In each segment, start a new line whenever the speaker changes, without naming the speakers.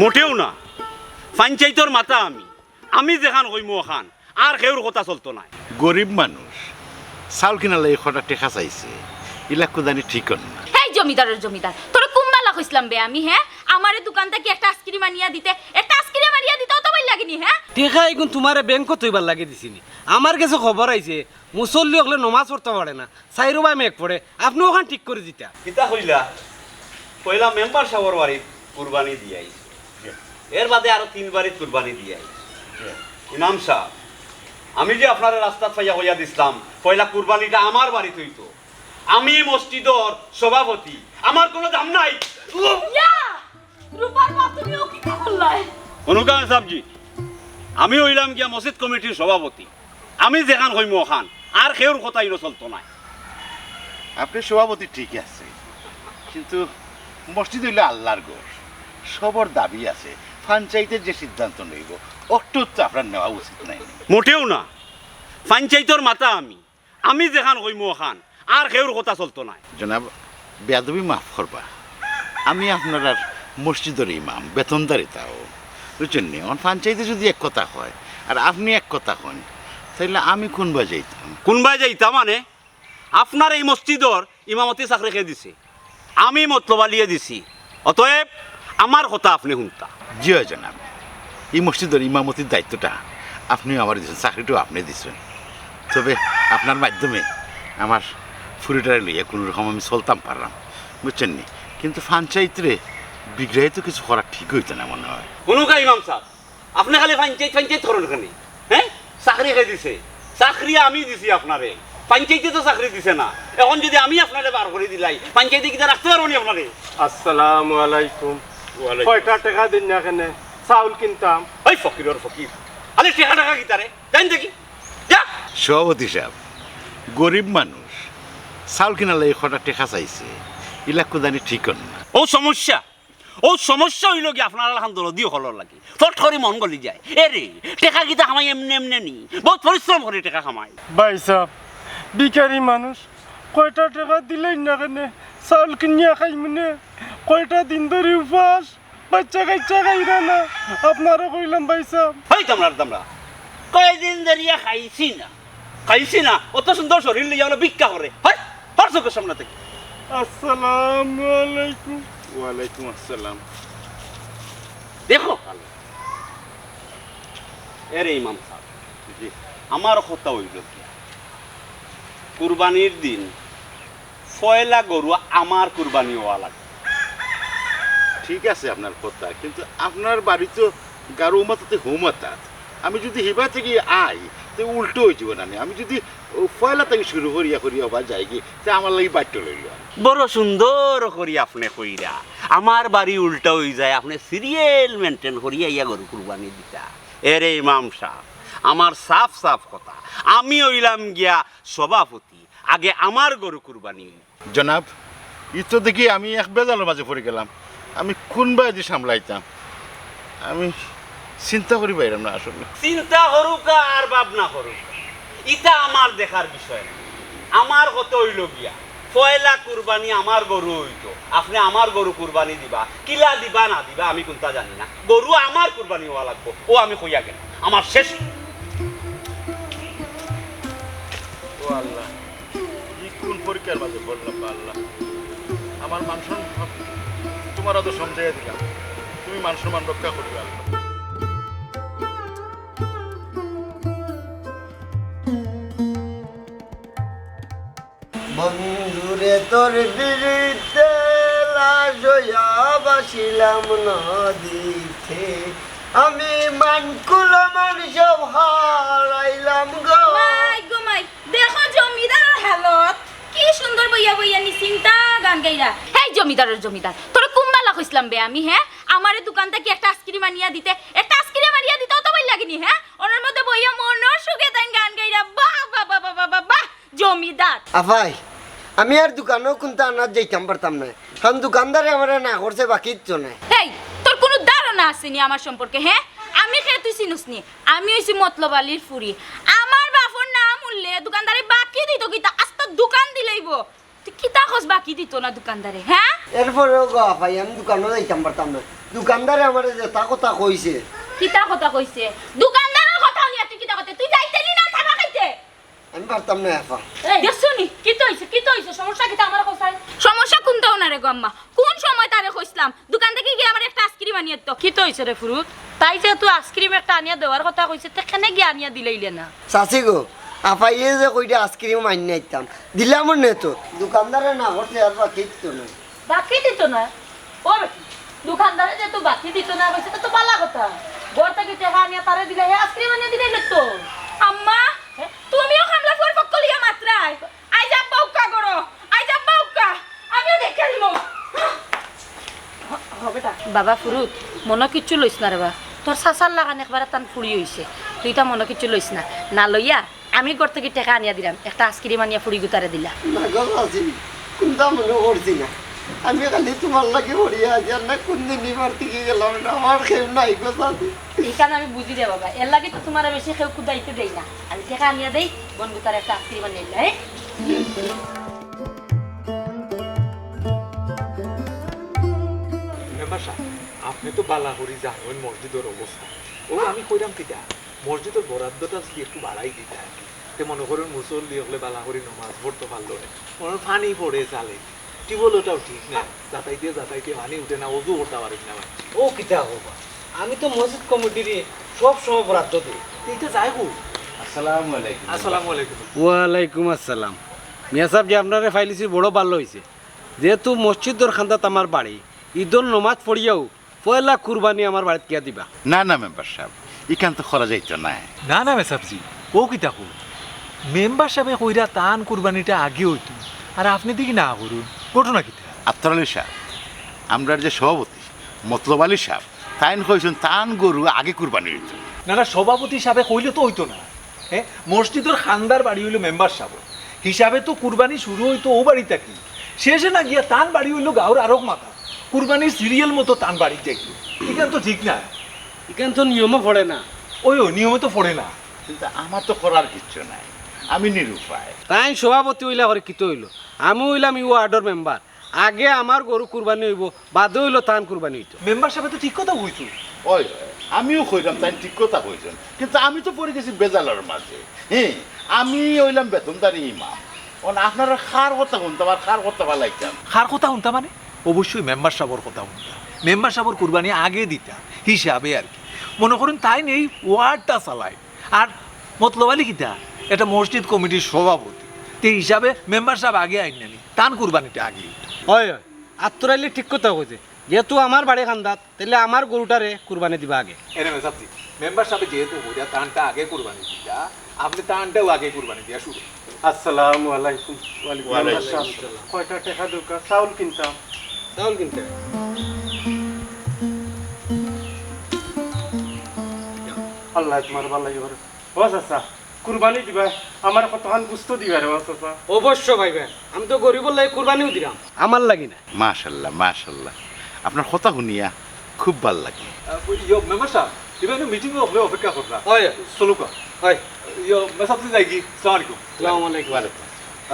মোটেও না। পঞ্চায়েতর মাথা আমি। আমি যেখান হইমু ওখান আর কেউর কথা চলতো নাই।
গরিব মানুষ চাউল কিনা লাগে হঠাৎ টেকা চাইছে। ইলাক জানি ঠিক না।
এই জমিদারের জমিদার তোরে কুম্বালা কইছিলাম বে আমি হ্যাঁ আমারে দোকান থেকে একটা আইসক্রিম আনিয়া দিতে একটা আইসক্রিম আনিয়া দিতে অত বই লাগেনি হ্যাঁ
টেকা এখন তোমারে ব্যাংকত তৈবার লাগে দিছিনি। আমার কাছে খবর আইছে মুসল্লি হলে নমাজ পড়তে পারে না। চাইরো বা মেঘ পড়ে আপনি ওখান ঠিক করে দিতা।
কিতা হইলা? পয়লা মেম্বার সাহর বাড়ির কুরবানি দিয়াই এর বাদে আরও তিন বাড়ির কুরবানি দিয়াই ইমাম সাহ আমি যে আপনার রাস্তা ফাইয়া হইয়া দিছিলাম পয়লা কুরবানিটা আমার বাড়িতে হইতো। আমি মসজিদর সভাপতি আমার কোনো দাম নাই। সাবজি আমি হইলাম গিয়া মসজিদ কমিটির সভাপতি। আমি যেখান হইমু ওখান আর কেউর কথা ইনো চলতো নাই।
আপনি সভাপতি ঠিক আছে কিন্তু মসজিদ হইলে আল্লাহর গোর সবর দাবি আছে। পঞ্চায়েতের যে সিদ্ধান্ত নেব অট্টু তো আপনার নেওয়া উচিত নাই।
মোটেও না। পঞ্চায়েতর মাথা আমি। আমি যেখান হইমু ওখান আর কেউর কথা চলতো না
জনাব বেদবি মাফ করবা। আমি আপনার আর মসজিদের ইমাম বেতনদারি তাও। বুঝছেন নি? আমার পঞ্চায়েতে যদি এক কথা হয় আর আপনি এক কথা হন তাহলে আমি কোন বাজাইতাম
কোনবাই যাইতা মানে আপনার এই মসজিদর ইমামতি চাকরি খেয়ে দিছে? আমি মতলবা লিয়ে দিছি। অতএব আমার কথা আপনি শুনতা।
জি হয় জনাব এই মসজিদের ইমামতির দায়িত্বটা আপনি আমার দিয়েছেন চাকরিটাও আপনি দিচ্ছেন তবে আপনার মাধ্যমে আমার ফুরিটারে লইয়া কোনো রকম আমি চলতাম পারলাম বুঝছেন নি? কিন্তু পঞ্চায়েতরে বিগ্রহে তো কিছু করা ঠিক হইতো না মনে হয়।
কোনুকা ইমাম সাহেব আপনি খালি পঞ্চায়েত পঞ্চায়েত করেন খানি হ্যাঁ? চাকরি খেয়ে দিছে? চাকরি আমি দিছি আপনারে পঞ্চায়েতে তো চাকরি দিছে না। এখন যদি আমি আপনারে বার করে দিলাই পঞ্চায়েতে কিনা রাখতে পারব নি আপনারে?
আসসালামু আলাইকুম। কয়টা টাকা দিন না কেনে? চাউল কিনতাম।
ওই ফকিরর ফকির। আরে টাকা টাকা কিতারে জান দেখি।
সভাপতি সাহেব গরিব মানুষ চাউল কিনা লাগে হঠাৎ টেকা চাইছে। ইলাক জানি ঠিক না
ও সমস্যা। ও সমস্যা হইল কি আপনার আলহামদুলিল্লাহ দিয়ে হলর লাগে। ফট করে মন গলি যায়। এ রে টেকা কিতা খামাই এমনি এমনি নি। বহুত পরিশ্রম করে টেকা খামাই
ভাই সাহ বিকারি মানুষ কয়টা টাকা দিলেই না কেনে? চাউল কিনিয়া খাই মানে কয়টা দিন ধরে উপাস? বাচ্চা কাচ্চা খাইরা না। আপনারও কইলাম ভাই সাহ
হই তামরার তামরা। কয়দিন ধরিয়া খাইছি না। খাইছি না অত সুন্দর শরীর লিয়া হলো ভিক্ষা করে। হয় হর চোখের সামনে থেকে?
আসসালামু আলাইকুম।
ওয়ালাইকুম আসসালাম।
দেখো এরে ইমাম সাহেব। জি। আমার কথা হইল কি? কুরবানির দিন ফয়লা গরু আমার কুরবানি হওয়া লাগে
ঠিক আছে আপনার কথা কিন্তু আপনার বাড়ি তো গারু মাতাতে হুমাতাত আমি যদি হিবা থেকে আই তো উল্টো হয়ে যাব না আমি যদি ও পয়লা থেকে শুরু করিয়া করিয়া বা যাই কি তা আমার লাগি বাট্য লইল।
বড় সুন্দর করি আপনি কইরা। আমার বাড়ি উল্টা হয়ে যায় আপনি সিরিয়াল মেনটেন করিয়া ইয়া গরু কুরবানি দিতা। এরে ইমাম সাহ আমার সাফ সাফ কথা। আমি হইলাম গিয়া সভাপতি আগে আমার গরু কুরবানি।
জনাব ই তো দেখি আমি এক বেজালের মাঝে পড়ে গেলাম। আমি কোন বাড়ি সামলাইতাম? আমি চিন্তা করি বাইরাম না আসলে।
চিন্তা করুক আর ভাবনা করুক। ইটা আমার দেখার বিষয়। আমার কত হইল গিয়া? পয়লা কুরবানি আমার গরু হইতো। আপনি আমার গরু কুরবানি দিবা, কিলা দিবা, না দিবা, আমি কোনটা জানি না। গরু আমার কুরবানি হওয়া লাগবো, ও আমি কইয়া গেল আমার শেষ।
ও আল্লাহ কোন পরীক্ষার মাঝে পড়লাম বা আল্লাহ? আমার মান সম্মান তোমার অত সমঝাইয়া দিলাম। তুমি মান সম্মান রক্ষা করবে
বন্ধুরে তোর বিরিতে হইয়া বাসিলাম নদীতে। আমি মানকুল মান সব হারাইলাম গো।
মাই গো মাই দেখো জমিদারের হালত কি সুন্দর বইয়া বইয়া নি চিন্তা গান গাইরা। এই জমিদারের জমিদার তোরে কইছিলাম বে আমি হ্যাঁ? আমারে দোকান থেকে একটা আইসক্রিম আনিয়া দিতে। একটা আইসক্রিম আনিয়া দিতে অত বই লাগেনি হ্যাঁ? ওনার মধ্যে বইয়া মন সুখে তাই গান গাইরা বাহ বাহ বাহ বাহ বাহ, বাহ জমিদার।
আফাই আমি আর দোকানেও কোনটা আনার যাইতাম পারতাম না। কারণ দোকানদারে আমার না করছে বাকি তো নাই।
এই তোর কোনো ধারণা আসেনি আমার সম্পর্কে হ্যাঁ? আমি খেয়ে তুই চিনুস নি? আমি হইছি মতলব আলীর ফুরি আমার বাপর নাম উঠলে দোকানদারে বাকি দিত কিতা? আস্ত দোকান দিলেইব। তুই কিতা খোঁজ বাকি দিত না দোকানদারে হ্যাঁ?
এরপরেও গো আফাই আমি দোকানেও যাইতাম পারতাম না দোকানদারে আমার যে তা কথা কইছে।
কিতা কথা কইছে? দোকানদারের কথা নিয়ে তুই কিতা কথা তুই যাইতেলি না খাবা খাইতে?
আমি পারতাম না
দেখছনি কি তো হইছে কি তো হইছে সমস্যা আমার কইছাই সমস্যা কোনটাও না রে গো আম্মা? কোন সময় তারে কইছিলাম? দোকান থেকে গিয়ে আমার একটা আইসক্রিম আনিয়ে তো
কি তো হয়েছে রে ফুরুত? তাই যেহেতু আইসক্রিম একটা আনিয়া দেওয়ার কথা কইছে তে কেনে গিয়ে আনিয়া দিলেইলে না?
চাচি গো আপাইয়ে যে কইটা আইসক্রিম আনি আইতাম দিলাম নে তো। দোকানদারে না করতে আর বাকি তো না।
বাকি দিত না? ও দোকানদারে যেহেতু বাকি দিত না কইছে তো তো পালা কথা। ঘর থেকে টাকা আনিয়া তারে দিলে হে আইসক্রিম আনিয়া দিলে তো।
আম্মা তুমিও হামলা কর পক্কলিয়া মাত্রায়। আই যা বউকা করো। আই যা বউকা আমিও দেখে নিমো
বাবা ফুরুত মনে কিচ্ছু লইস না রে বা। তোর চাচার লাগান একবারে টান ফুড়ি হইছে তুই তা মনে কিচ্ছু লইস না। না লইয়া আমি ঘর থেকে টাকা আনিয়া দিলাম একটা আইসক্রিম আনিয়া ফুড়ি গুতারে দিলা।
না? গো চাচি কোনটা মনে করছি না। আমি খালি তোমার লাগে আছি আর না কোন দিন নিবার থেকে গেলাম না আমার খেউ নাই গো চাচি।
এইখানে আমি বুঝি দে বাবা এর লাগে তো তোমার বেশি কেউ কুদাইতে দেই না। আমি টাকা আনিয়া দেই বন গুতারে একটা আইসক্রিম আনিয়া দিলা হ্যাঁ?
আপনি তো বালাহরি জানেন মসজিদের অবস্থা। ও আমি কইরাম কিটা? মসজিদের বরাদ্দটা যদি একটু বাড়াই দিতে আর কি তে মনে করেন মুসল্লি হলে বালাহরি নমাজ পড়তে পারল না মনে পানি পড়ে চালে টিবল ওটাও ঠিক না যাতাইতে যাতাইতে পানি উঠে না ওজু করতে পারিস না
ও কিতা হবা? আমি তো মসজিদ কমিটির সব সময় বরাদ্দ দিই
এইটা যাই হোক
আসসালামু আলাইকুম।
আসসালামু আলাইকুম।
ওয়ালাইকুম আসসালাম। মিয়া সাহেব যে আপনারা ফাইলিছি বড় ভালো হয়েছে যেহেতু মসজিদর খান্দাত আমার বাড়ি ঈদর নমাজ পড়িয়াও পয়লা কুরবানি আমার বাড়িতে কিয়া দিবা।
না না মেম্বার সাহেব। ইখান তো করা যাইতো না
না না মেসাবজি ও কিতা কর মেম্বার সাহেবে কইরা তান কুরবানিটা আগে হইতো আর আপনি দিকে না করুন। ঘটনা কিতা
আফতার আলী সাহেব আমরা যে সভাপতি মতলব আলী সাহেব তাইন কইছেন তান গরু আগে কুরবানি হইতো।
না না সভাপতি হিসাবে কইলে তো হইতো না। হ্যাঁ মসজিদের খান্দার বাড়ি হইল মেম্বার সাহেব। হিসাবে তো কুরবানি শুরু হইতো ও বাড়ি থাকি শেষে না গিয়া তান বাড়ি হইল গাঁর আরক মাথা কুরবানির সিরিয়াল মতো তান বাড়ি দেখল এখান তো ঠিক না।
এখান তো নিয়মও পড়ে না।
ওই ও নিয়মে তো পড়ে না।
কিন্তু আমার তো করার কিচ্ছু নাই। আমি নিরুপায়।
তাই সভাপতি হইলা করে কিতো হইল আমি হইলাম ইউ আর্ডর মেম্বার। আগে আমার গরু কুরবানি হইব বাদে হইল তান কুরবানি হইতো।
মেম্বার সাহেব তো ঠিক কথা কইছো।
ওই আমিও কইলাম তাই ঠিক কথা কইছেন। কিন্তু আমি তো পড়ে গেছি বেজালের মাঝে। হ্যাঁ আমি হইলাম বেতনদারি ইমাম। ওন আপনারা খার কথা শুনতাম আর খার কথা ভালো লাগতাম
কার কথা শুনতা মানে? অবশ্যই মেম্বার সাহেবের কথা শুনতা। মেম্বার সাহেবের কুরবানি আগে দিতা হিসাবে আর কি। মনে করুন তাই নেই ওয়ার্ডটা চালায়। আর মতলব আলী কিতা এটা মসজিদ কমিটির সভাপতি। তে হিসাবে মেম্বার সাহেব আগে আইন নানি তান কুরবানিটা আগে।
হয় হয়। আত্মরাইলে ঠিক কথা কইছে। যেহেতু আমার বাড়ি খান্দাত তাহলে আমার গরুটারে কুরবানি দিবা আগে।
এনে মেসাবজি মেম্বার সাহেব যেহেতু হইয়া তানটা আগে কুরবানি দিতা আপনি তানটাও আগে কুরবানি দিয়া শুরু
আসসালামু আলাইকুম। ওয়ালাইকুম
ওয়ালাইকুম
আসসালাম। কয়টা টাকা দরকার? চাউল কিনতাম।
চাউল কিনতে।
আল্লাহ তোমার ভালো লাগে করে। ও চাচা কুরবানি দিবা? আমার কতখান বুঝতে দিবা রে ও চাচা?
অবশ্য ভাইবে আমি তো গরিবর লাগে কুরবানিও দিলাম। আমার লাগি না।
মাশাল্লাহ মাশাল্লাহ। আপনার কথা শুনিয়া খুব ভালো লাগে।
ইয়ো মেম্বার সাহেব এবার মিটিং হলে অপেক্ষা করলা
হয়।
চলো কা
হয়।
ইয়ো মেসাবজি যাই কি? সালাম আলাইকুম।
আসসালামু আলাইকুম।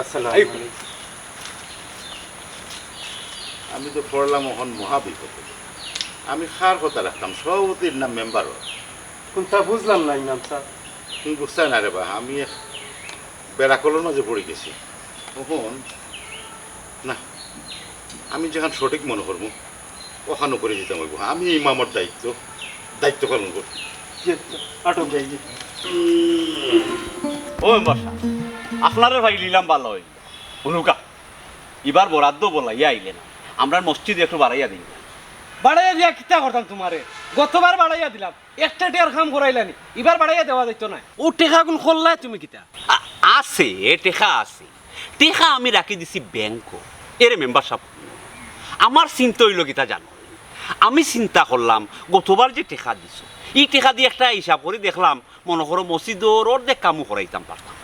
আসসালাম
এই,
আমি তো পড়লাম এখন মহাবিপদ। আমি খার কথা রাখতাম সভাপতির নাম মেম্বার
কোনটা বুঝলাম না ইমাম স্যার
তুমি বুঝতে না রে বা আমি বেড়াকলের মাঝে পড়ে গেছি। তখন না আমি যেখান সঠিক মনে করব ওখানে করে দিতাম হইব আমি ইমামর দায়িত্ব দায়িত্ব পালন করব
আটক। যাই
ও মেম্বার আপনারে ভাই নিলাম ভালো হইল। অনুকা এবার বরাদ্দ বলাইয়া আইলে না আমরা মসজিদ একটু বাড়াইয়া দিই।
বাড়াইয়া দিয়া কিতা করতাম তোমারে? গতবার বাড়াইয়া দিলাম। একটা টিয়ার কাম করাইলানি এবার বাড়াইয়া দেওয়া যাইতো না। ও টেকা কোন খোল্লাই তুমি কিতা?
আছে, টেকা আছে। টেকা আমি রাখি দিছি ব্যাংক এরে মেম্বার সাহেব আমার চিন্তা হইল কিতা জানো? আমি চিন্তা করলাম, গতবার যে টেকা দিছ ই টেকা দিয়ে একটা হিসাব করে দেখলাম, মনে করো মসজিদর অর্ধেক কামও করাইতাম পারতাম।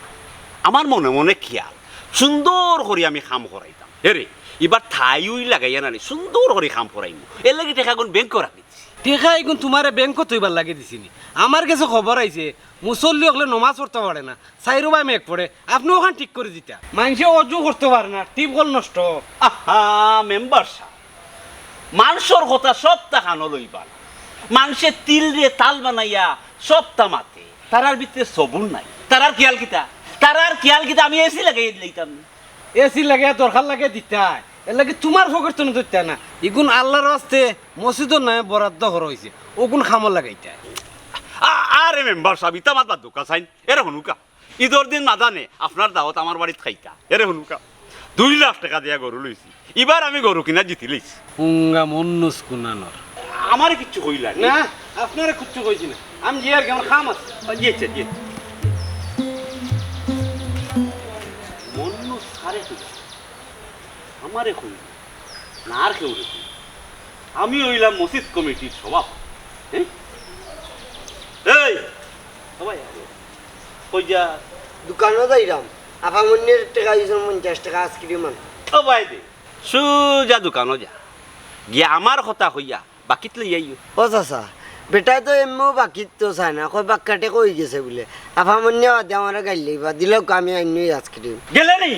আমার মনে মনে খেয়াল, সুন্দর করে আমি কাম করাইতাম। এরে, এবার ঠাইই লাগাইয়া নানি, সুন্দর করে কাম করাইমু। এর লাগে টেকা কোন ব্যাংক রাখি
টেকা এখন তোমারে ব্যাংকত তৈবার লাগে দিছিনি। আমার কাছে খবর আইছে, মুসল্লি হলে নমাজ পড়তে পারে না চাইরো বা মেঘ পড়ে, আপনি ওখান ঠিক করে দিতা। মানুষে অজু করতে পারে না, টিপ কল নষ্ট।
আহা মেম্বার মানুষের কথা সব তাকানো লইবার মানুষের তিল দিয়ে তাল বানাইয়া সব তামাতে। তারার ভিতরে সবুর নাই। তারার খেয়াল কিতা? তারার খেয়াল কিতা? আমি এসি লাগাই দিলাম।
এসি লাগে দরকার লাগে দিতাই। এর লাগে তোমার ফকর তো দিতে না ইগুন আল্লাহর রাস্তে মসজিদর নয় বরাদ্দ করা হয়েছে। ওগুন খামর লাগাইতে
আরে মেম্বার সাহেব ইতা মাত বাদ দোকা চাইন এরে হনুকা ঈদর দিন নাজানে আপনার দাওয়াত আমার বাড়িত খাইতা। এরে হনুকা দুই লাখ টাকা দিয়া গরু লইছি। এবার আমি গরু কিনা জিতি লইছি।
হুঙ্গা মন্নুস কুনানোর।
আমার কিচ্ছু কইলা
না? আপনারা কুচ্ছু কইছি না। আমি জিয়ার কেমন খাম আছে।
দিয়েছে দিয়েছে। মন্ন সারে আমারে কই না আর কেউ রে কই। আমি হইলাম মসজিদ কমিটির সভাপতি হ্যাঁ? এই সবাই কই যা।
দোকানও যাইরাম। আফামন্যের টাকা দিয়েছেন পঞ্চাশ টাকা আইসক্রিম আন
সবাই দে। সুজা দোকানও যা। গিয়া আমার কথা হইয়া বাকিত লই আইও।
ও চাচা বেটা তো এমনিও বাকি তো চায় না। কই বাক্কাটে কই গেছে বলে। আফামন্য আদে আমার গাড়ি লইবা দিলেও আমি আইনি আইসক্রিম।
গেলে নি?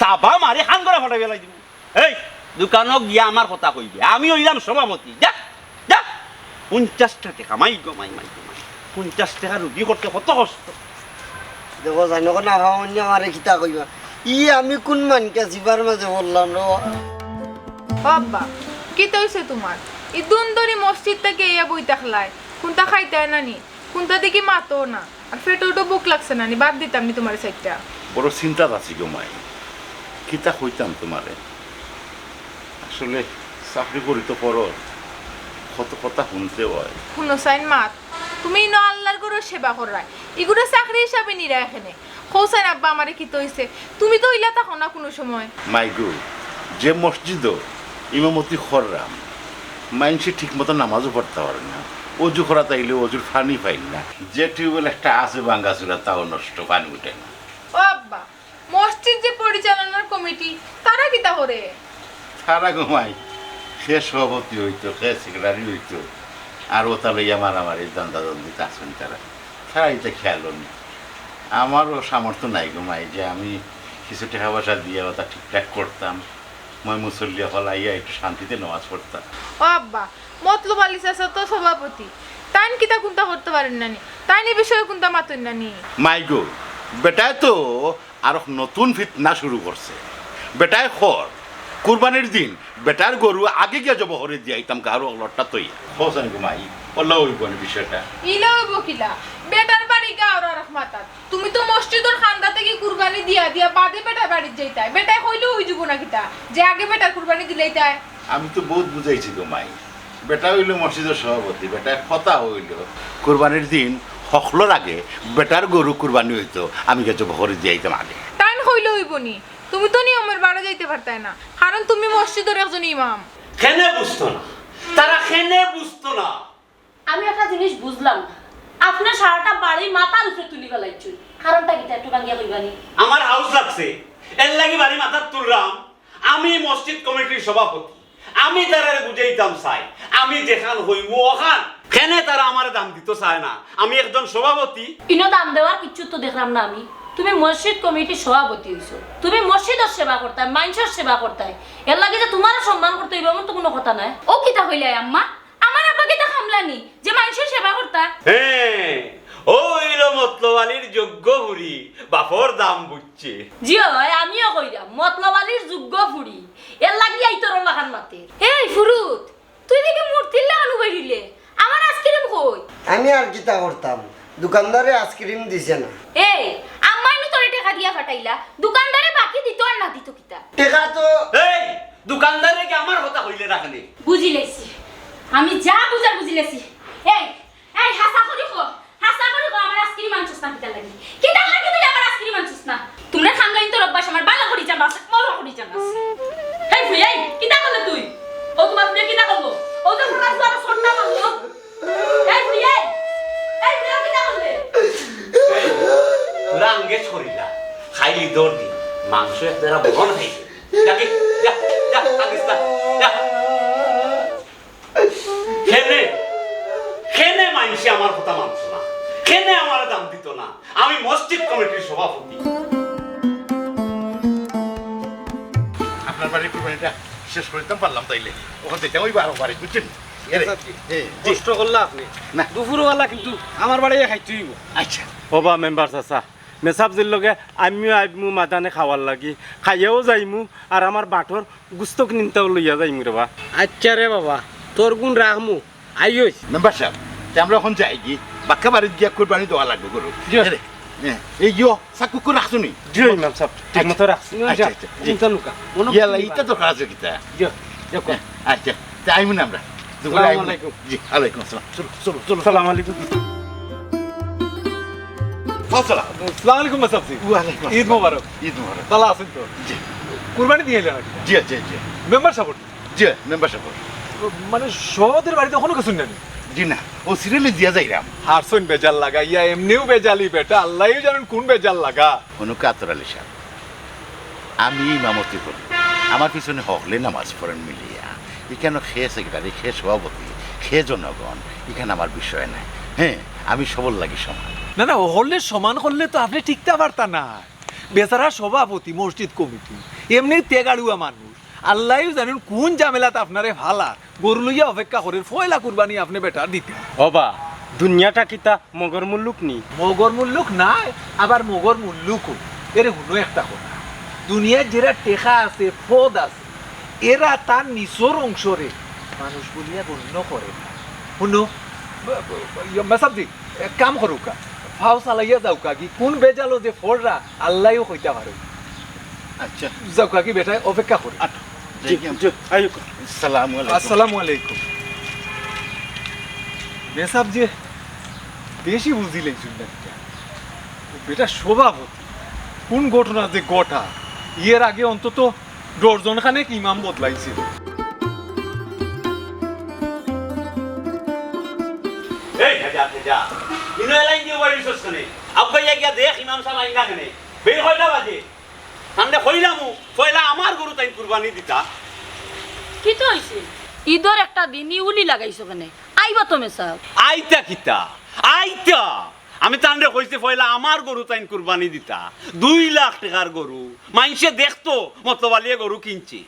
তাবা মারি হান করে ফটা গেলাই দিব এই দোকানত গিয়া আমার কথা কইবে। আমি হইলাম সভাপতি। যা যা। পঞ্চাশটা টাকা মাই গো মাই মাই মাই। পঞ্চাশ টাকা রুগী করতে কত কষ্ট?
দেখো জানো কোন আফামন্য আমারে খিতা কইবা। ই আমি কোন মানকে জিবার মাঝে বললাম রে
বাবা কি তৈছে তোমার ই দুন্দরি মসজিদ থেকে ইয়া বই তাকলাই কোনটা খাইতে নানি? কোনটা দেখি মাতো না। আর পেটে তো বুক লাগছে নানি বাদ দিতাম নি তোমার সাইডটা
বড় চিন্তাত আছি গো মাই। কিতা কইতাম তোমারে আসলে চাকরি করি তো পর কত কথা শুনতে হয়।
শুনো সাইন মাত তুমি ন আল্লাহর গরু সেবা করাই এগুলো চাকরি হিসাবে নিরা এখানে। হোসেন আব্বা আমারে কি তৈছে? তুমি তো ইলা থাকো না কোনো সময়।
মাই গো যে মসজিদ ইমামতি খররাম মাইনসি ঠিক মতো নামাজও পড়তে পারে না। অজু করা তাইলে অজুর পানি পাই না। যে টিউবওয়েল একটা আছে বাঙ্গাচুরা তাও নষ্ট পানি উঠে না।
ও আব্বা মসজিদ যে পরিচালনার কমিটি তারা কি তা করে
সারা ঘুমাই। সে সভাপতি হইতো সে সেক্রেটারি হইতো। আর ও ওটা লইয়া মারামারি দ্বন্দ্বা দ্বন্দ্বিতে আছেন তারা তারা এটা খেয়াল নি আমারও সামর্থ্য নাই ঘুমাই যে আমি কিছু টাকা পয়সা দিয়ে ওটা ঠিকঠাক করতাম। মই মুসল্লিয়া হলাইয়া একটু শান্তিতে নামাজ পড়তাম।
ও আব্বা মতলব আলী চাচা তো সভাপতি। তাইন কিতা কোনটা করতে পারেন নানি? তাইন এই বিষয়ে কোনটা মাতুন নানি?
মাই গো বেটায় তো আর নতুন ফিতনা শুরু করছে। বেটায় খর। কুরবানির দিন বেটার গরু আগে গিয়ে জব হরে দিয়াইতাম কারও লটটা তৈ হোসেন ঘুমাই বলল ওই কোন বিষয়টা।
ইলা বকিলা বেটার বাড়ি গাওরা রহমাতাত তুমি তো মসজিদর খান্দা থেকে কুরবানি দিয়া দিয়া বাদে বেটার বাড়ি যাইতাই। বেটাই হইলেও হই যাব না কিতা? যে আগে বেটার কুরবানি দিলেই তাই।
আমি তো বহুত বুঝাইছি গো মাই বেটা হইল মসজিদের সভাপতি বেটার কথা হইল। কুরবানির দিন হকলোর আগে বেটার গরু কুরবানি হইতো আমি গেছে ভরে দিয়াইতাম আগে।
তাইন হইলে হইবনি তুমি তো নিয়মের বাড়া যাইতে পারতাই না। কারণ তুমি মসজিদের একজন ইমাম।
খেনে বুঝতো না? তারা খেনে বুঝতো না?
আমি একটা জিনিস বুঝলাম। আপনার সারাটা বাড়ি মাথার উপরে তুলি ফেলাইছুন কারণটা কি? একটু ভাঙ্গিয়া কইবানি
আমার হাউস লাগছে। এর লাগি বাড়ি মাথার তুললাম আমি মসজিদ কমিটির সভাপতি। আমি তারা বুঝাইতাম চাই। আমি যেখান হইব ওখান। খেনে তারা আমার দাম দিতে চায় না। আমি একজন সভাপতি।
ইনো দাম দেওয়ার কিচ্ছু তো দেখলাম না আমি। তুমি মসজিদ কমিটির সভাপতি হইছো। তুমি মসজিদের সেবা করতাই মানুষের সেবা করতাই এর লাগে যে তোমার সম্মান করতে হইবে এমন তো কোনো কথা নাই।
ও কিতা হইলে আম্মা? আমার আব্বা কিতা খামলানি যে মানুষের সেবা করতা।
হ্যাঁ ও হইল মতলবালির যোগ্য বুড়ি বাপর দাম বুঝছে।
জি হয় আমিও কইরাম মতলবালির যোগ্য ফুড়ি এর লাগি আইতর লাখান মাতে।
এই ফুরুত তুই দেখি মূর্তির লাগানো বাইরিলে আমার আইসক্রিম কই?
আমি আর কিতা করতাম? দোকানদারে আইসক্রিম দিছে না।
এই আম্মাই নু তোরে টাকা দিয়া ফাটাইলা দোকানদারে বাকি দিত আর না দিত কিতা?
টেকা তো।
এই দোকানদারে কি আমার কথা হইলে রাখলে
বুঝি লেছি আমি যা বুঝার বুঝি লেছি এই এই হাসা করি কো হাসা করি কো আমার আইসক্রিম আনছস না কিতা লাগি। কিতা লাগি তুই আমার আইসক্রিম আনছস না তোমরা খামলাইন তোর অভ্যাস আমার বালা করি জানাস মল করি জানাস
এই ফুই এই কিতা করলে তুই? ও তোমার ফুই কিতা করল ও তো পুরা সুয়ার সন্না মারলো এই ফুই এই এই ফুই কিতা করলে
তোরা আঙ্গে ছড়িলা খাইলি দৌড় দি মাংস একটা বড় খাইছে যাকে যা যা থাকিস না যা। খেনে খেনে মানসি আমার কথা মানছ না। খেনে আমার দাম দিত না। আমি মসজিদ কমিটির সভাপতি।
আপনার বাড়ির কুরবানিটা শেষ পারলাম তাইলে। ওখান থেকে ওই বারো বাড়ি বুঝছেন?
কষ্ট করলা আপনি।
না।
দুপুরবেলা কিন্তু আমার বাড়ি খাইতেই
আচ্ছা।
হবা মেম্বার চাচা। মেসাবজির লগে আমিও আইমু মাদানে খাওয়ার লাগি। খাইয়াও যাইমু আর আমার বাটর গুস্তক নিনতেও লইয়া যাইমু রে বা
আচ্ছা রে বাবা তোর গুণ রাখমু আইয়স
মেম্বার সাহেব তে আমরা এখন যাই কি? বাক্কা বাড়ির গিয়া কোরবানি দেওয়া লাগবে গরু এই জিও চাকু করে রাখছো নি?
জি ইমাম সাহেব ঠিক মতো রাখছি
আচ্ছা আচ্ছা।
চিন্তা লুকা
ইয়ালা ইটা তো কাজ কিতা?
দেখো
আচ্ছা তা আইমু না আমরা দুপুরে
সালাম আলাইকুম।
আসসালাম। চলো চলো চলো।
সালাম আলাইকুম।
আসসালাম
আসসালামু আলাইকুম মাসাবজি
ওয়ালাইকুম
ঈদ মোবারক
ঈদ মোবারক
ভালো আছেন তো
জি
কুরবানি দিয়ে এলেন
জি জি জি
মেম্বার সাপোর্ট
জি মেম্বার সাহেব
মানে সবাদের বাড়িতে এখনও কিছু নেন
জি না ও সিরিয়ালে দিয়া যাইরাম
হারসন বেজাল লাগা ইয়া এমনিও বেজালি বেটা আল্লাহই জানেন কোন বেজাল লাগা
কোনো কাতর আলী সাহেব আমি ইমামতি করি আমার পিছনে হকলে নামাজ পড়েন মিলিয়া এখানে খেয়ে সেক্রেটারি খেয়ে সভাপতি খেয়ে জনগণ এখানে আমার বিষয় নাই হ্যাঁ আমি সবল লাগি সমান
না না হলে সমান করলে তো আপনি টিকতে পারতা না। বেচারা সভাপতি মসজিদ কমিটি এমনি তেগাড়ুয়া মানুষ। আল্লাহই জানেন কোন জামেলাতে আপনারে ভালা। গরু লইয়া অপেক্ষা করে ফয়লা কুরবানি আপনি বেটা দিতে।
হবা দুনিয়াটা কিতা মগর মুল্লুক নি?
মগর মুল্লুক নাই আবার মগর মুল্লুকও। এর হুনো একটা কথা। দুনিয়ার যেরা টেকা আছে পদ আছে এরা তার নিচর অংশরে মানুষ বলিয়া গণ্য করে না। শুনো মেসাবজি এক কাম করুকা ফাও চালাইয়া যাওকা কি? কোন বেজালো যে ফররা আল্লাহও কইতা পারে।
আচ্ছা।
যাওকা কি বেটায় অপেক্ষা করে। আসসালামু আলাইকুম। মেসাব যে বেশি শুনলেন বেটা সভাপতি কোন ঘটনা যে গটা ইয়ের আগে অন্তত ডর্জন খানেক ইমাম বদলাইছিল
এই ভেজা ভেজা ইনো এলাই দিয়ে বাড়ি শেষ করে আব্বা গিয়া দেখ ইমাম সাহেব আইনা কেনে। বের কয়টা বাজে। কইলামু কইলা আমার গরু তাই কুরবানি দিতা।
কি তো ঈদর একটা দিন ইউলি লাগাইছো কেনে? আইবা তুমি সাহেব
আইতা কিতা? আইতা। আমি তান্ডে কইছে পয়লা আমার গরু তাইন কুরবানি দিতা। দুই লাখ টাকার গরু। মাইনসে দেখতো মতবালিয়ে গরু কিনছি।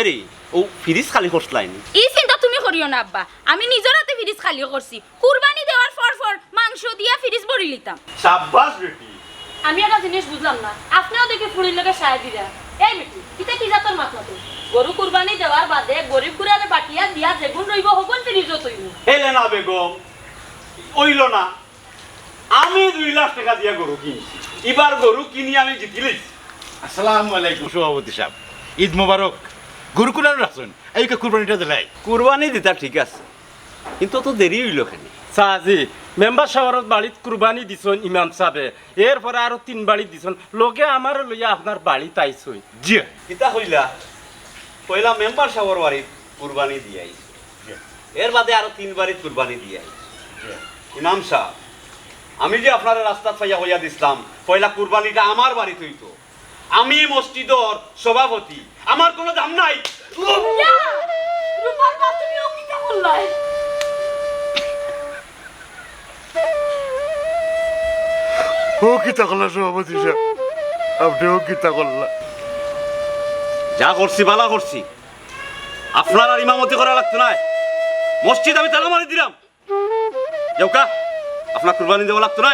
এরে ও ফিরিস খালি করছলাইনি
ই চিন্তা করিও না আব্বা। আমি নিজের হাতে ফ্রিজ খালিও করছি। কুরবানি দেওয়ার ফর ফর মাংস দিয়া ফ্রিজ ভরি লিতাম
সাব্বাস বেটি।
আমি একটা জিনিস বুঝলাম না। আপনিও দেখে ফুড়ির লোকে সায় দিরা এই বেটি কিতা কি জাতর মাত না গরু কুরবানি দেওয়ার বাদে গরিব গুড়ারে বাটিয়া দিয়া যেগুন রইব হগুন ফিরিজও তৈব।
এলে না বেগম। ওইল না। আমি দুই লাখ টাকা দিয়া গরু কিনছি। এবার গরু কিনি আমি জিতিলি
আসসালামু আলাইকুম সভাপতি সাহেব। ঈদ মোবারক। গরু কুলার রাখছেন এই কুরবানিটা দিলাই
কুরবানি দিতা ঠিক আছে কিন্তু তো দেরি হইল কেন?
সাজি মেম্বার সাহেবের বাড়িত কুরবানি দিছন ইমাম সাহেবে এরপরে আরও তিন বাড়ি দিছন লোকে আমার লইয়া আপনার বাড়ি তাইছই।
জি।
কিতা হইলা পয়লা মেম্বার সাহেবের বাড়ি কুরবানি দিয়ে আইছি এর বাদে আরও তিন বাড়ি কুরবানি দিয়ে আইছি ইমাম সাহেব আমি যে আপনার রাস্তা পাইয়া হইয়া দিছিলাম পয়লা কুরবানিটা আমার বাড়িতে হইতো। আমি মসজিদর সভাপতি। আমার কোনো দাম নাই।
রূপার মা
করলা সভাপতি সাহেব করলা
যা করছি বালা করছি। আপনার আর ইমামতি করা লাগতো না। মসজিদ আমি তালা মারি দিলাম। আপনার কুরবানি দেওয়া লাগতো না।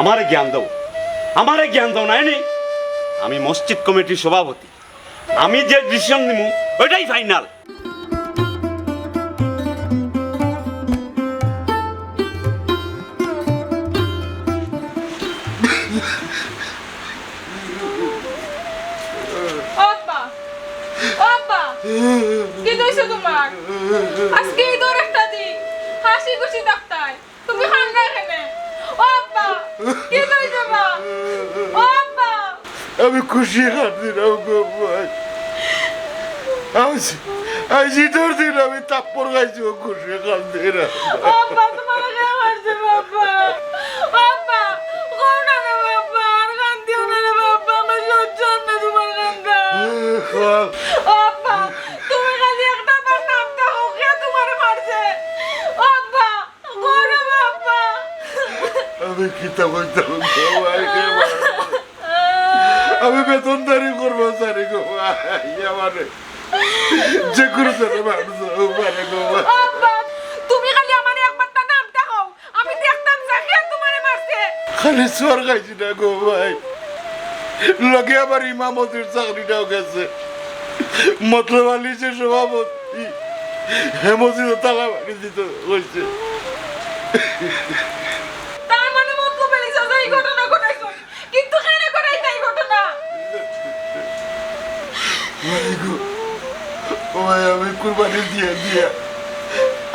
আমারে জ্ঞান দাও। আমারে জ্ঞান দাও নাই আমি মসজিদ কমিটির সভাপতি। আমি যে ডিসিশন নিমু, ওইটাই ফাইনাল
কি দইছো তোমার আজকে ঈদের একটা দিন। হাসি খুশি থাকতাই তুমি হাঙ্গা কেনে? ও আব্বা কি দইছো মা ও আব্বা।
আমি খুশি হাত দিলাম গো ভাই। আমি আইসি তোর দিন আমি তাপ্পর খাইছি ও খুশি কান্দে না
বাবা। তোমার বাবা বাবা না বাবা আর না বাবা আমার সহ্য না তোমার কান্দা
গো কে মারবো? আমি বেতনদারি করব সারি গো আমারে যে মানুষ মানে গো ভাই
বাবা তুমি খালি আমার একবারটা নামটা হও আমি দেখতাম জাকিয়া তোমারে মারছে।
খালি সর খাইছি না গো ভাই। লগে আবার ইমামতির চাকরিটাও গেছে। মতলব আলী যে সভাপতি হেমসিদ তালা বাড়ি দিতে হয়েছে
তার মানে মতলব পেলিছে যে এই ঘটনা ঘটাইছো কিন্তু কেন ঘটাইছে এই ঘটনা
ভাই গো ও ভাই আমি কুরবানি দিয়ে দিয়া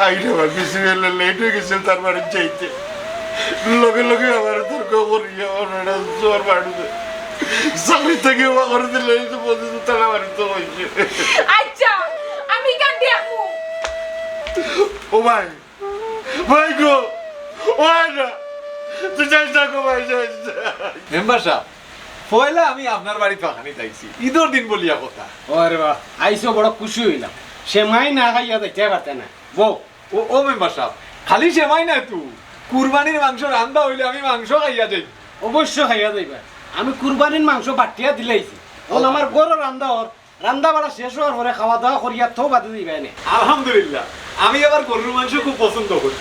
আইটা আমার বেশি বেলা লেট হয়ে গেছে তার বাড়ি চাইতে লগে লগে আমার তর্ক করি আমার জোর বাড়িতে। চাকরি থেকে ও করে দিলে এই তো বলতে তালা বাড়িতে হয়েছে
আচ্ছা আমি
ও ভাই ভাই গো ও না। তুই যাইস না গো ভাই যাইস
মেম্বার সাহেব পয়লা আমি আপনার বাড়ি পাখানি যাইছি। ঈদর দিন বলিয়া কথা।
ও আরে বা আইসো বড় খুশি হইলাম। সে মাই না খাইয়া দেখতে পারতে না। বউ
ও ও মেম্বার সাহেব খালি সেমাই না তু। কুরবানির মাংস রান্দা হইলে আমি মাংস খাইয়া যাই।
অবশ্য খাইয়া যাইবা। আমি কুরবানির মাংস বাটিয়া দিলাইছি ওন আমার গরু রান্দা হর রান্দা বাড়া শেষ হওয়ার পরে খাওয়া দাওয়া করিয়া থো বাদে দিবা এনে।
আলহামদুলিল্লাহ। আমি আবার গরুর মাংস খুব পছন্দ করি।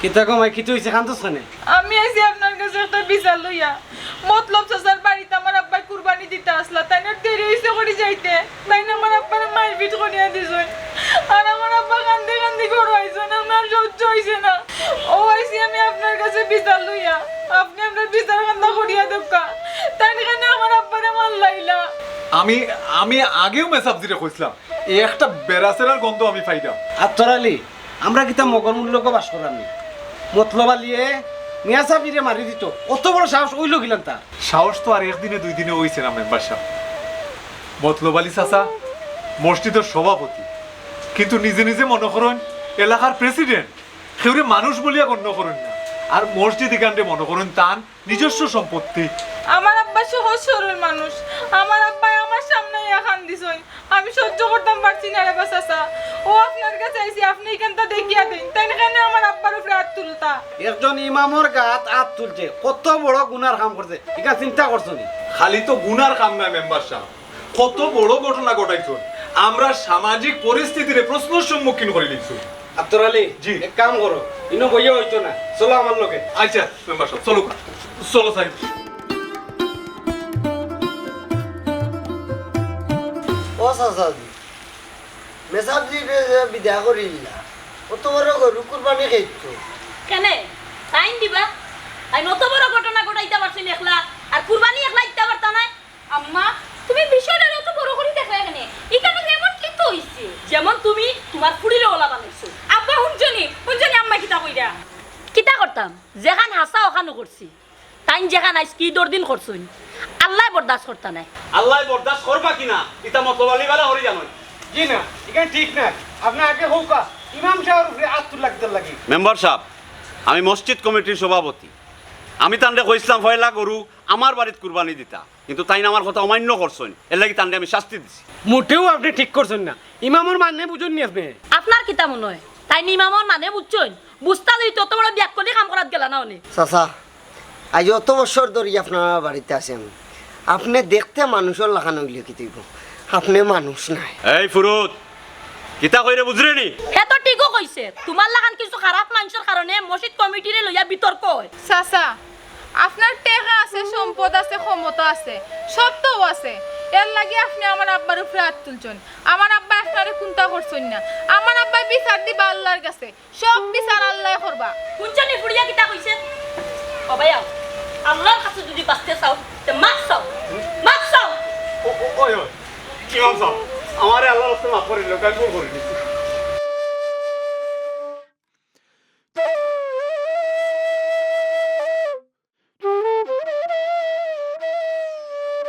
কিতা কমাই কিতো হইছে কান্ত সানে
আমি আইছি আপনার কাছে একটা বিচার লইয়া। মতলব চাচার আব্বাই কুরবানি দিতে আসলা তাই না? দেরি হইছে করে যাইতে। তাই না আমার আব্বার মায়ের পিঠ করিয়া দিছই আর আমার আব্বা কান্দি কান্দি ঘর হইছে না আমার সহ্য হইছে না। ও আইছি আমি আপনার কাছে বিচার লইয়া। আপনি আপনার বিচার কান্দা করিয়া দেবকা তাই না আমার আব্বারে মাল লাইলা?
আমি আমি আগেও মেসাব দিতে কইছিলাম এই একটা বেড়াচেরার গন্ধ আমি পাইতাম
আর তোরালি আমরা কিতা মগর মূল্যকে বাস করামি মতলব আলিয়ে মিয়া মারি দিত। অত বড় সাহস গিলাম তার
সাহস তো আর একদিনে দুই দিনে হইছে না মেম্বার সাহেব। মতলব আলী চাচা মসজিদের সভাপতি। কিন্তু নিজে নিজে মনে করেন এলাকার প্রেসিডেন্ট সেউরে মানুষ বলিয়া গণ্য করেন না। আর মসজিদ এখানে মনে করেন তার নিজস্ব সম্পত্তি।
আমার আব্বা সহজ সরল মানুষ। আমার আব্বা আমার সামনে দিছই। আমি সহ্য করতাম পারছি না রে বাসাসা। ও আপনার কাছে আইছি আপনি এখানটা দেখিয়া দিন। তাই কেন আমার আব্বার উপরে হাত তুলতা?
একজন ইমামর গাত আত তুলছে কত বড় গুনার কাম করছে এটা চিন্তা করছ নি?
খালি তো গুনার কাম না মেম্বার সাহেব। কত বড় ঘটনা ঘটাইছেন আমরা সামাজিক পরিস্থিতির প্রশ্নের সম্মুখীন করে লিখছি
আর তোরালি
জি।
এক কাম করো ইনো বইয়া হইতো না। চলো আমার লোকে
আচ্ছা মেম্বার সাহেব চলো। চলো সাহেব।
চাচাজি মেসাবজি বিদায় করিলা অত বড়
কেনে? টাইম দিবা। আমি অত বড় ঘটনা ঘটাইতে পারছি না একলা আর কুরবানি একলা দিতে পারতা না আম্মা, তুমি বিষয়টা অত বড় করে দেখলে এখানে এখানে যেমন কিন্তু হইছে যেমন তুমি তোমার ওলা বানাইছো। আব্বা হুনজনি হুনজনি আম্মা কিতা কইরা? কিতা করতাম যেখান হাসা ওখানো করছি টাইম যেখান আইস কি দিন করছুন আল্লাহ বরদাস্ত করতা নাই।
আল্লাহ বরদাস্ত করবা কিনা? ইতা মতলব আলী বালা হরি জানো
জি না এখানে ঠিক না। আপনি আগে হৌকা। ইমাম সাহেবের উপরে আত তুল লাগতে লাগে।
মেম্বার সাহেব আমি মসজিদ কমিটির সভাপতি। আমি তান্ডে কইছিলাম ফয়লা গরু আমার বাড়িত কুরবানি দিতা। কিন্তু তাই না আমার কথা অমান্য করছেন। এর লাগি তান্ডে আমি শাস্তি দিছি।
মোটেও আপনি ঠিক করছেন না। ইমামর মানে বুঝুন নি আপনি।
আপনার কিতা মনে হয়? তাই নিমামর মানে বুঝছইন বুঝতা লই তত বড় ব্যাগ করে কাম করাত গেলা না উনি?
চাচা আজ অত বছর ধরে আপনার বাড়িতে আছেন। আপনি দেখতে মানুষের লাগানো গেলে কি দিব আপনি মানুষ নাই।
এই ফুরুত কিতা কইরে বুঝরে নি?
হে তো ঠিকও কইছে। তোমার লাগান কিছু খারাপ মানুষের কারণে মসজিদ কমিটিরে লইয়া বিতর্ক হয়।
চাচা আপনার টেকা আছে সম্পদ আছে ক্ষমতা আছে সব তো আছে। এর লাগে আপনি আমার আব্বার উপরে হাত তুলছেন। আমার আব্বা আপনারে কুন্তা করছেন না। আমার আব্বা বিচার দিবা আল্লাহর কাছে। সব বিচার আল্লাহ করবা।
শুনছনি ফুড়িয়া কিতা কইছে? বাবায়া আল্লাহর কাছে যদি বাঁচতে চাও, তে মাছ চাও মাছ চাও।
ও ওই ওই কি মাছ চাও? আমারে আল্লাহর কাছে মাফ করে লোকা